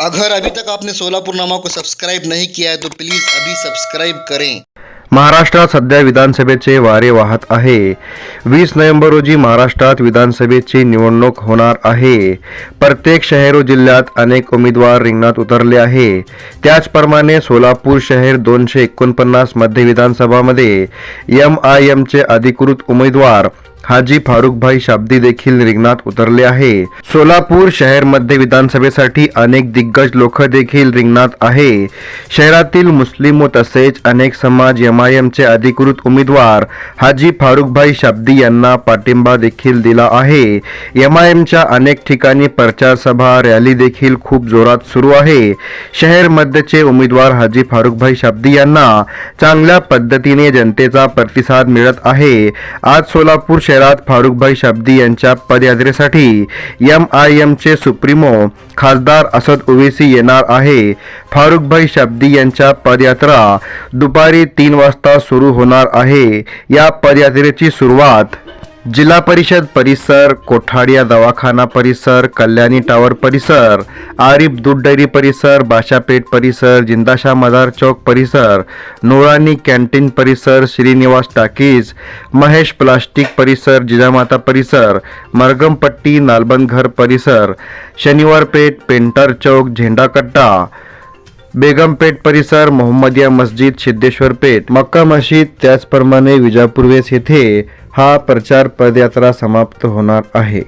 अगर अभी तक आपने सोलापुर नामा को सब्सक्राइब नहीं किया है तो प्लीज़ अभी सब्सक्राइब करें। महाराष्ट्रात सध्या विधानसभेचे वारे वाहत आहे. वीस नोव्हेंबर रोजी महाराष्ट्रात विधानसभेची निवडणूक होणार आहे. प्रत्येक शहर व जिल्ह्यात अनेक उमेदवार रिंगणात उतरले आहे. त्याचप्रमाणे सोलापूर शहर दोनशे एकोणपन्नास मध्य विधानसभामध्ये एम आय एमचे अधिकृत उमेदवार हाजी फारुखभाई शाब्दी देखील रिंगणात उतरले आहे. सोलापूर शहरमध्ये विधानसभेसाठी अनेक दिग्गज लोक देखील रिंगणात आहे. शहरातील मुस्लिम व तसेच अनेक समाज एमआयएमचे अधिकृत उमेदवार हाजी फारुखभाई शाब्दी यांना पाठिंबा देखील दिला आहे. एमआयएमच्या अनेक ठिकाणी प्रचार सभा रॅली देखील खूप जोरात सुरू आहे. शहर मध्यचे उमेदवार हाजी फारुखभाई शाब्दी यांना चांगल्या पद्धतीने जनतेचा प्रतिसाद मिळत आहे. आज सोलापूर शहरात फारुखभाई शाब्दी यांच्या पदयात्रेसाठी एम आय एमचे सुप्रीमो खासदार असद ओवेसी येणार आहे. फारुखभाई शाब्दी यांच्या पदयात्रा दुपारी तीन वाजता सुरू होणार आहे. या पदयात्रेची सुरुवात जिल्हा परिषद परिसर कोठाडिया दवाखाना परिसर कल्याणी टावर परिसर आरिफ दूध डेअरी परिसर बाशापेठ परिसर जिंदाशा मदार चौक परिसर नोरानी कॅन्टीन परिसर श्रीनिवास टाकीज महेश प्लास्टिक परिसर जिजामाता परिसर मरगमपट्टी नालबंदघर परिसर शनिवारपेठ पेंटर चौक झेंडाकट्टा बेगमपेठ परिसर मोहम्मदिया मस्जिद सिद्धेश्वर पेठ मक्का मशीद त्याचप्रमाणे विजापूर वेस येथे हा प्रचार पदयात्रा समाप्त होणार आहे.